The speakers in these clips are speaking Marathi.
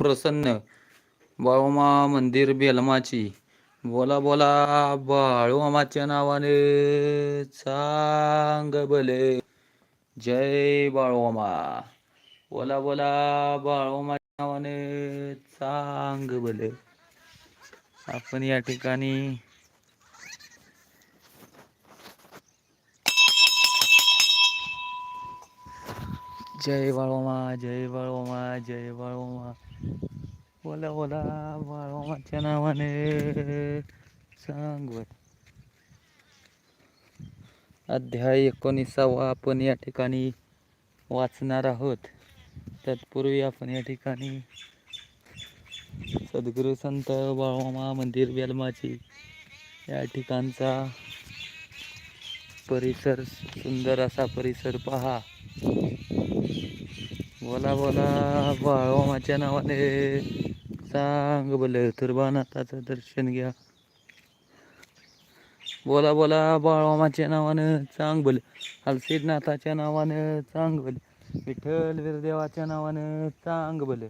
प्रसन्न. बाळोमा मंदिर बेलमाची. बोला बोला बाळोमाच्या नावाने सांग भले. जय बाळोमा बोला बोला बाळोमाच्या नावाने सांग भले. आपण या ठिकाणी जय बाळोमा जय बाळोमा जय बाळोमा बोला बोला बाळोमाच्या नावाने सांग अध्याय एकोणीसावा आपण या ठिकाणी वाचणार आहोत. तत्पूर्वी आपण या ठिकाणी सद्गुरू संत बाळोमा मंदिर बेलमाची या ठिकाणचा परिसर सुंदर असा परिसर पहा. बोला बोला बाळोमाच्या नावाने. सांग बोल तुर्बानाथाचं दर्शन घ्या. बोला बोला बाळोमाच्या नावानं. चांग बोल हलसीदनाथाच्या नावानं. चांग बोल विठ्ठल वीरदेवाच्या नावानं. चांग बोल.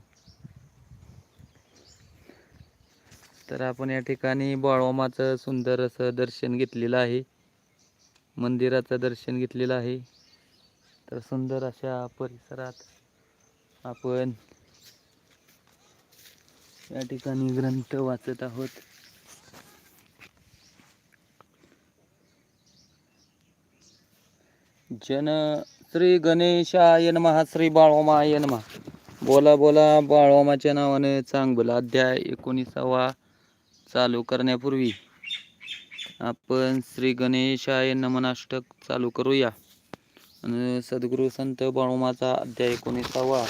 तर आपण या ठिकाणी बाळोमाचं सुंदर असं दर्शन घेतलेलं आहे. मंदिराचं दर्शन घेतलेलं आहे. तर सुंदर अशा परिसरात आपण या ठिकाणी ग्रंथ वाचत आहोत. जन श्री गणेशाय नमः श्री बाळोमाय नमः. बोला बोला बाळोमाच्या नावाने चांग बोला अध्याय एकोणीसावा चालू करण्यापूर्वी आपण श्री गणेशाय नमनाष्टक चालू करूया. आणि सद्गुरू संत बाळोमाचा अध्याय एकोणीसावा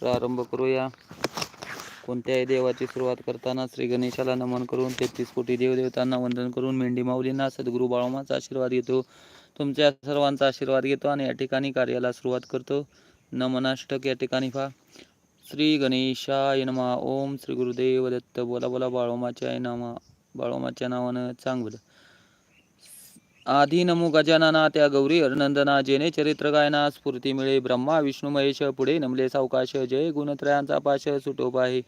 प्रारंभ करूया. कोणत्याही देवाची सुरुवात करताना श्री गणेशाला नमन करून तेहतीस कोटी देवदेवतांना वंदन करून मेंढी माऊलींना सद्गुरू बाळोमाचा आशीर्वाद घेतो. तुमच्या सर्वांचा आशीर्वाद घेतो आणि या ठिकाणी कार्याला सुरुवात करतो. नमनाष्टक या ठिकाणी पहा. श्री गणेशाय नमा. ओम श्री गुरुदेव दत्त बोला बोला बाळोमाच्या नामा. बाळोमाच्या नावानं चांगलं. आधी नमो गजानना त्या गौरी हरनंदना जेने चरित्र गायना स्फूर्ती मिळे ब्रह्मा विष्णू महेश पुढे नमले सावकाश जय गुणत्रयांचा पाश सुटोप आहे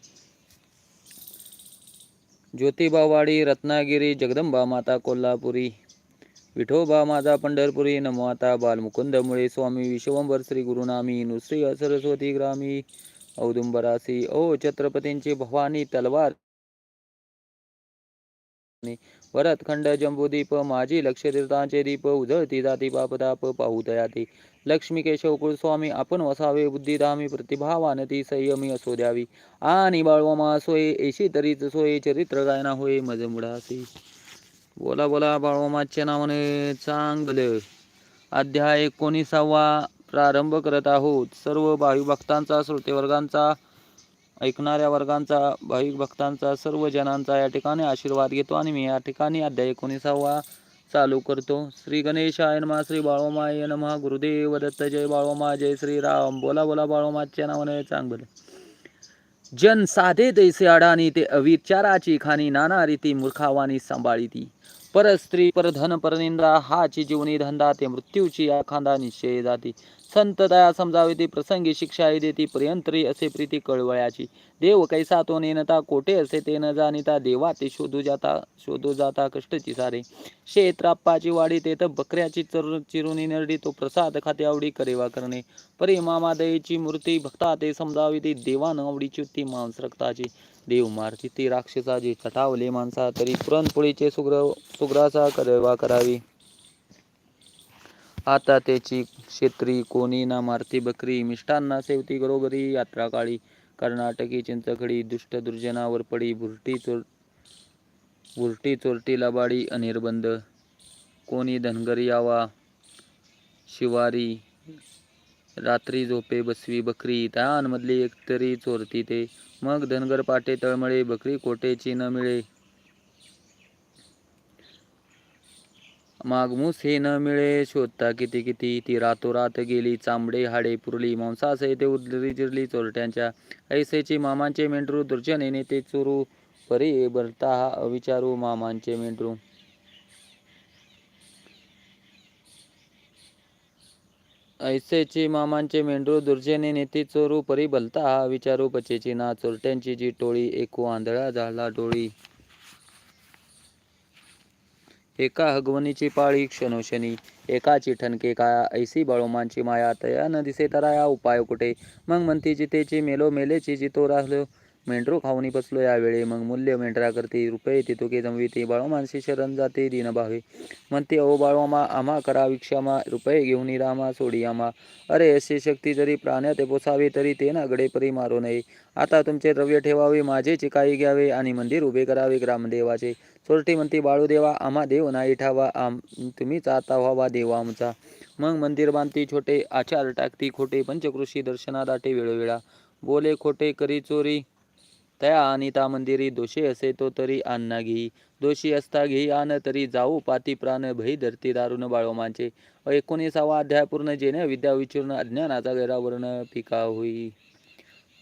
ज्योतिबावाडी रत्नागिरी जगदंबा माता कोल्हापुरी. विठोबा माझा पंढरपुरी. नमो आता बालमुकुंदमुळे स्वामी विश्वंभर श्री गुरुनामी नुश्री सरस्वती ग्रामी. औदुंबरासी ओ छत्रपतींची भवानी तलवार. वरतखंड जंबूदीप माझी लक्ष तीर्थांचे दीप उजळती जाती पापताप पाहू दयाती लक्ष्मी केशव कुलस्वामी आपण वसावे बुद्धिधामी प्रतिभावान ती संयमी असो द्यावी आणि बाळवामा सोय एशी तरीच सोय चरित्र गायना होय मज मुडासी बोला बोला बाळवामाच्या नावाने चांगलं अध्याय एकोणीसावा प्रारंभ करत आहोत सर्व भावी भक्तांचा श्रोतेवर्गांचा ऐकणाऱ्या वर्गांचा भाविक भक्तांचा सर्व जनांचा या ठिकाणी आशीर्वाद घेतो आणि मी या ठिकाणी अध्याय एकोणीसावा चालू करतो. श्री गणेशाय नमा श्री बाळोमाय नमा गुरुदेव दत्त जय बाळोमा जय श्री राम. बोला बोला बाळोमाच्या नावाने चांगलं. जन साधे तैसे अडाणी ते अविचाराची खाणी नाना रीती मूर्खावानी सांभाळीती. परस्त्री परधन परनिंदा हाची जीवनी धंदा ते मृत्यूची आखांदा निश्चय जाती संत दया समजावी ती प्रसंगी शिक्षा देती पर्यंतरी असे प्रीती कळवळ्याची. देव कैसा तो नेनता कोठे असे ते न जाणिता देवा ते शोधू जाता शोधू जाता कष्टची सारे. शेत्राप्पाची वाडी ते तर बकऱ्याची चर चिरुनी नरडी तो प्रसाद खाते आवडी करेवा करणे. परी मामादयेची मूर्ती भक्ता ते समजावी ती देवान आवडीची ती मांस रक्ताची. देव मारती ती राक्षसाची चटावले माणसा तरी पुरणपोळीचे सुग्र सुग्रासा करेवा करावी. आता त्याची क्षेत्री कोणी ना मारती बकरी मिष्टांना सेवती घरोघरी यात्रा काळी कर्नाटकी चिंचखडी दुष्ट दुर्जनावर पडी भुरटी चोर भुरटी चोरटी लबाडी अनिर्बंध. कोणी धनगर यावा शिवारी रात्री झोपे बसवी बकरी त्यामधली एकतरी चोरती ते. मग धनगर पाटे तळमळे बकरी कोटेची न मिळे. मागमूस हे न मिळे शोधता किती किती? ती रातोरात गेली चांबडे हाडे पुरली मांसासहित उरली जिरली चोरट्यांच्या ऐसेची मामांचे मेंढरू दुर्जनेने ते चोरू परी भरता हा अविचारू मामांचे मेंढरू. ऐसेची मामांचे मेंढरू दुर्जेने नेते चोरू परी भलता हा विचारू पचेची ना चोरट्यांची जी टोळी एकू आंधळा झाला डोळी. एका हगवणीची पाळी क्षणोक्षणी एकाची ठणके काया ऐसी बाळोमांची माया तया न दिसे तराया उपाय कुठे? मग म्हणती जितेची मेलो मेलेची जितो राहलो. मेंढरू खाऊनी बसलो यावेळी. मग मूल्य मेंढरा करते रुपये तितुके जमविती बाळोमांशी शरण जाते दिनभावे म्हणते अहो बाळोमा आम्हा करा विक्षामा रुपये घेऊन रामा सोडी आम्हा अरे असे शक्ती जरी प्राण्यात पोसावे तरी ते ना गडेपरी मारू नये. आता तुमचे द्रव्य ठेवावे माझे चिकाई घ्यावे आणि मंदिर उभे करावे ग्रामदेवाचे. सोरटी म्हणते बाळूदेवा आम्हा देव नाही ठावा आम तुम्हीच आता व्हावा देवा आमचा. मग मंदिर बांधती छोटे आचार टाकती खोटे पंचकृषी दर्शना दाटे वेळोवेळा. बोले खोटे करी चोरी तया अनिता मंदिरी दोषे असे तो तरी आणना घेई दोषी असता घेई आण तरी जाऊ पाती प्राण भई धरती दारुण बाळोमांचे. एकोणीसावा अध्याय पूर्ण जेणे विद्या विचूर्ण अज्ञानाचा गैरावर्ण पिका होई.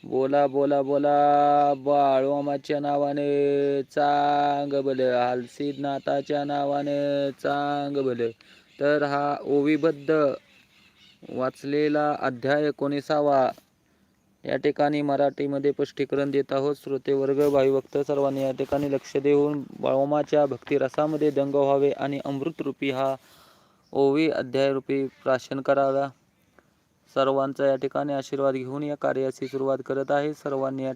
बोला बोला बोला बाळोमाच्या नावाने चांग बल हालसीनाथाच्या नावाने चांग बल. तर हा ओविबद्ध वाचलेला अध्याय एकोणीसावा या ठिकाणी मराठीमध्ये स्पष्टीकरण देत आहोत. श्रोते वर्ग भाविभक्त सर्वांनी या ठिकाणी लक्ष देऊन बाळोमाच्या भक्तिरसामध्ये दंग व्हावे आणि अमृतरूपी हा ओवी अध्यायरूपी प्राशन करावा. सर्वांचा या ठिकाणी आशीर्वाद घेऊन या कार्याची सुरुवात करत आहे. सर्वांनी या